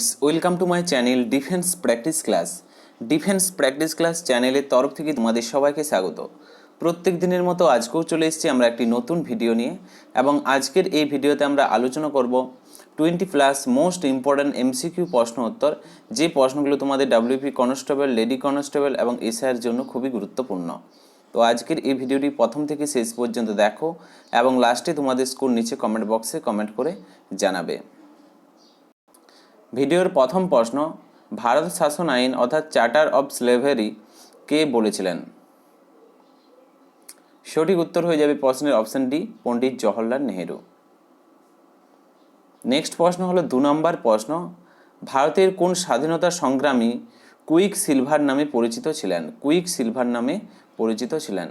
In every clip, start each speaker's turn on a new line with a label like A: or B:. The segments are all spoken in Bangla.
A: Friends welcome to my channel defence practice class defence practice class চ্যানেলের তরফ থেকে তোমাদের সবাইকে স্বাগত। প্রত্যেক দিনের মতো আজকেও চলে এসেছি আমরা একটি নতুন ভিডিও নিয়ে এবং আজকের এই ভিডিওতে আমরা আলোচনা করব twenty plus most important MCQ প্রশ্ন উত্তর, যে প্রশ্নগুলো তোমাদের ডাব্লিউপি কনস্টেবল, লেডি কনস্টেবল এবং এসআইয়ের জন্য খুবই গুরুত্বপূর্ণ। তো আজকের এই ভিডিওটি প্রথম থেকে শেষ পর্যন্ত দেখো এবং লাস্টে তোমাদের স্কুল নিচে কমেন্ট বক্সে কমেন্ট করে জানাবে। ভিডিওর প্রথম প্রশ্ন, ভারত শাসন আইন অর্থাৎ চার্টার অফ স্লেভারি কে বলেছিলেন? সঠিক উত্তর হয়ে যাবে প্রশ্নের option D Pandit Jawaharlal Nehru. Next প্রশ্ন হলো দু নম্বর প্রশ্ন, ভারতের কোন স্বাধীনতা সংগ্রামী কুইক সিলভার নামে পরিচিত ছিলেন? কুইক সিলভার নামে পরিচিত ছিলেন।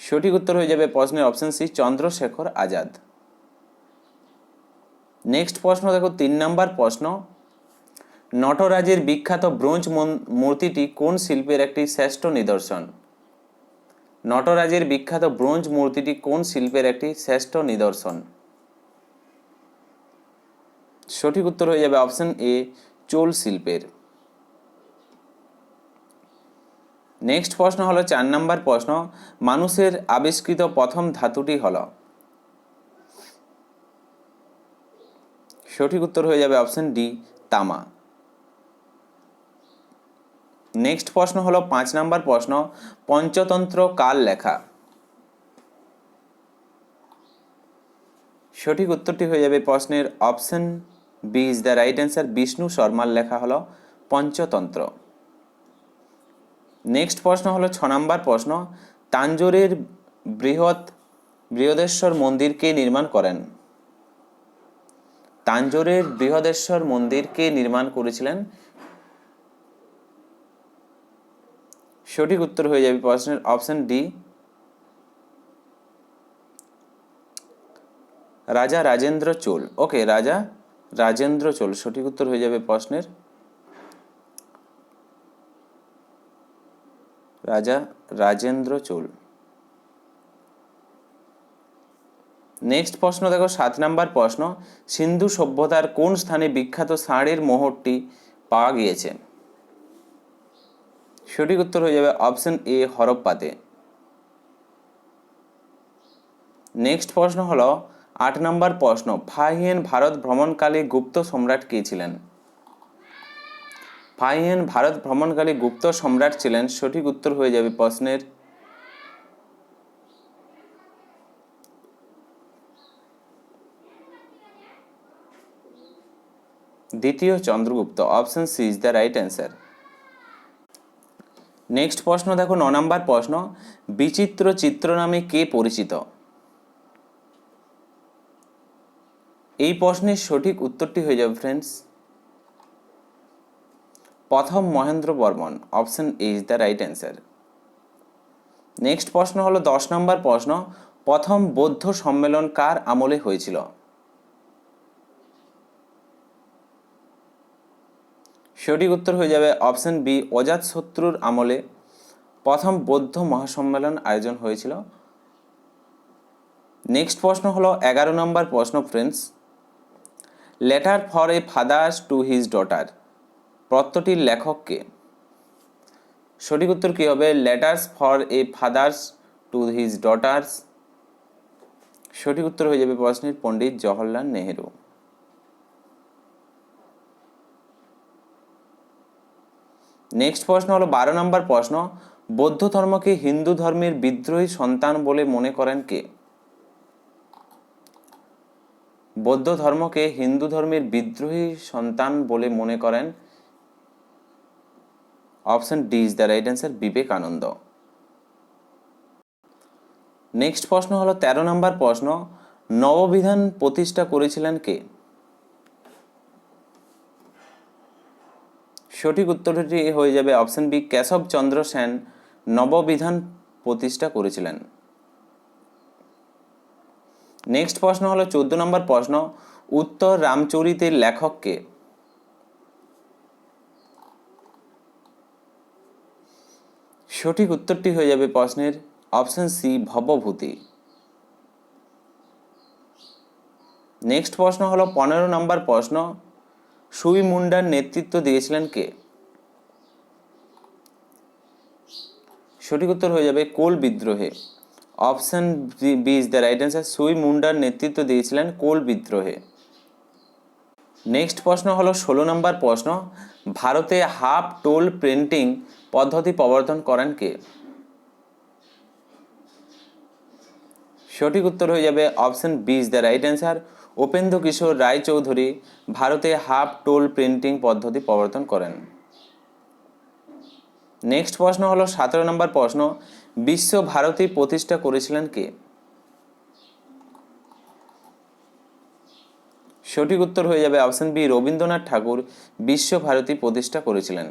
A: সঠিক উত্তর হয়ে যাবে প্রশ্নের option C Chandrashekhar Azad. Next প্রশ্ন, দেখো, তিন নম্বর প্রশ্ন। নটরাজের বিখ্যাত ব্রোঞ্জ মূর্তিটি কোন শিল্পের একটি শ্রেষ্ঠ নিদর্শন? নটরাজের বিখ্যাত ব্রোঞ্জ মূর্তিটি কোন শিল্পের একটি শ্রেষ্ঠ নিদর্শন? সঠিক উত্তর হয়ে যাবে অপশন এ চোল শিল্পের। নেক্সট প্রশ্ন হলো, চার নম্বর প্রশ্ন, মানুষের আবিষ্কৃত প্রথম ধাতুটি হলো। সঠিক উত্তর হয়ে যাবে অপশন ডি তামা। নেক্সট প্রশ্ন হলো পাঁচ নাম্বার প্রশ্ন, পঞ্চতন্ত্র কাল লেখা? সঠিক উত্তরটি হয়ে যাবে প্রশ্নের option B is the right answer Vishnu শর্মার লেখা হলো পঞ্চতন্ত্র। নেক্সট প্রশ্ন হলো ছ নম্বর প্রশ্ন, তাঞ্জোরের বৃহৎ বৃহদেশ্বর মন্দির কে নির্মাণ করেন। তাঞ্জোরের বৃহদেশ্বর মন্দির কে নির্মাণ করেছিলেন। সঠিক উত্তর হয়ে যাবে প্রশ্নের অপশন ডি রাজা রাজেন্দ্র চোল। ওকে রাজা রাজেন্দ্র চোল। সঠিক উত্তর হয়ে যাবে প্রশ্নের। রাজা রাজেন্দ্র চোল। নেক্সট প্রশ্ন দেখো, সাত নাম্বার প্রশ্ন। সিন্ধু সভ্যতার কোন স্থানে বিখ্যাত ষাঁড়ের মোহরটি পাওয়া গিয়েছে? সঠিক উত্তর হয়ে যাবে অপশন এ হরপ্পাতে। নেক্সট প্রশ্ন হলো, আট নম্বর প্রশ্ন ফাহিয়েন ভারত ভ্রমণকালে গুপ্ত সম্রাট কে ছিলেন? ফাহিয়েন ভারত ভ্রমণকালে গুপ্ত সম্রাট ছিলেন, সঠিক উত্তর হয়ে যাবে প্রশ্নের দ্বিতীয় Chandragupta option C is the right answer next প্রশ্ন, দেখো ন নম্বর প্রশ্ন, বিচিত্র চিত্র নামে কে পরিচিত? এই প্রশ্নের সঠিক উত্তরটি হয়ে যাবে ফ্রেন্ডস প্রথম Mahendra Varman option A is the right answer next প্রশ্ন হলো দশ নম্বর প্রশ্ন, প্রথম বৌদ্ধ সম্মেলন কার আমলে হয়েছিল? সঠিক উত্তর হয়ে যাবে অপশন বি অজাতশত্রুর আমলে প্রথম বৌদ্ধ মহাসম্মেলন আয়োজন হয়েছিল। নেক্সট প্রশ্ন হলো, এগারো নম্বর প্রশ্ন friends letter for a father's to his daughter পত্রটির লেখককে সঠিক উত্তর কী হবে? Letters for a father's to his daughters সঠিক উত্তর হয়ে যাবে প্রশ্নের পণ্ডিত জওহরলাল নেহেরু। নেক্সট প্রশ্ন হলো বারো নম্বর প্রশ্ন, বৌদ্ধ ধর্মকে হিন্দু ধর্মের বিদ্রোহী সন্তান বলে মনে করেন কে? বৌদ্ধ ধর্মকে হিন্দু ধর্মের বিদ্রোহী সন্তান বলে মনে করেন option D is the right answer Vivekananda next প্রশ্ন হলো তেরো নম্বর প্রশ্ন, নববিধান প্রতিষ্ঠা করেছিলেন কে? সঠিক উত্তরটি হয়ে যাবে অপশন বি, কেশব চন্দ্র সেন নববিধান প্রতিষ্ঠা করেছিলেন। নেক্সট প্রশ্ন হলো চোদ্দ নম্বর প্রশ্ন, উত্তর রামচরিতের লেখককে সঠিক উত্তরটি হয়ে যাবে প্রশ্নের অপশন সি, ভবভূতি। নেক্সট প্রশ্ন হলো পনেরো নম্বর প্রশ্ন সুই মুন্ডার নেতৃত্ব দিয়েছিলেন কে? সঠিক উত্তর হয়ে যাবে কোল বিদ্রোহে। Option B is the right answer Sui মুন্ডার নেতৃত্ব দিয়েছিলেন কোল বিদ্রোহে। নেক্সট প্রশ্ন হলো ষোলো নম্বর প্রশ্ন। ভারতে হাফ টোল প্রিন্টিং পদ্ধতি প্রবর্তন করেন কে? সঠিক উত্তর হয়ে যাবে option B is the right answer Upendra Kishore Raychaudhuri ভারতে হাফ টোল প্রিন্টিং পদ্ধতি প্রবর্তন করেন। নেক্সট প্রশ্ন হলো, সতেরো নম্বর প্রশ্ন, বিশ্ব ভারতী প্রতিষ্ঠা করেছিলেন কে? সঠিক উত্তর হয়ে যাবে অপশন বি রবীন্দ্রনাথ ঠাকুর বিশ্ব ভারতী প্রতিষ্ঠা করেছিলেন।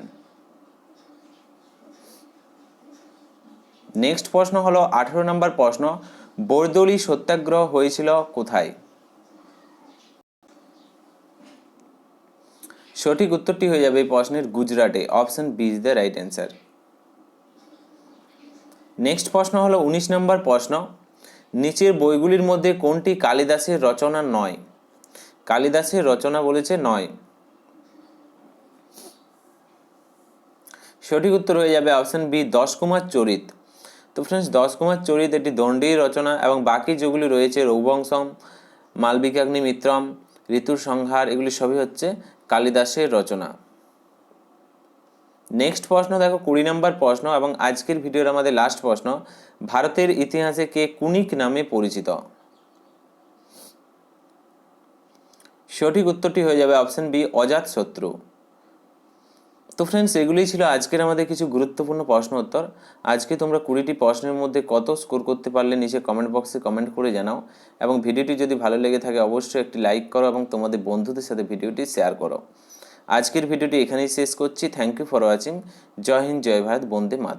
A: নেক্সট প্রশ্ন হলো, আঠেরো নম্বর প্রশ্ন, বরদলি সত্যাগ্রহ হয়েছিল কোথায়? সঠিক উত্তরটি হয়ে যাবে এই প্রশ্নের গুজরাটে। Option B is the right answer. Next প্রশ্ন হলো উনিশ নম্বর প্রশ্ন। নিচের বইগুলির মধ্যে কোনটি কালিদাসের রচনা নয়? কালিদাসের রচনা বলেছে নয়। সঠিক উত্তর হয়ে যাবে অপশন বি দশ কুমার চরিত। তো ফ্রেন্ডস দশ কুমার চরিত একটি দণ্ডীর রচনা এবং বাকি যেগুলি রয়েছে, রৌবংশম, মালবিকাগ্নি মিত্রম, ঋতুর সংহার, এগুলি সবই হচ্ছে কালিদাসের রচনা। নেক্সট প্রশ্ন, দেখো, কুড়ি নম্বর প্রশ্ন এবং আজকের ভিডিওর আমাদের লাস্ট প্রশ্ন, ভারতের ইতিহাসে কে কুনিক নামে পরিচিত? সঠিক উত্তরটি হয়ে যাবে অপশন বি অজাত শত্রু। তো ফ্রেন্ডস এগুলোই ছিল আজকের আমাদের কিছু গুরুত্বপূর্ণ প্রশ্ন উত্তর। আজকে তোমরা কুড়িটি প্রশ্নের মধ্যে কত স্কোর করতে পারলে নিচে কমেন্ট বক্সে কমেন্ট করে জানাও। এবং ভিডিওটি যদি ভালো লেগে থাকে, অবশ্যই একটি লাইক করো এবং তোমাদের বন্ধুদের সাথে ভিডিওটি শেয়ার করো। আজকের ভিডিওটি এখানেই শেষ করছি। Thank you for watching Jai Hind, Jai Bharat, Vande Mataram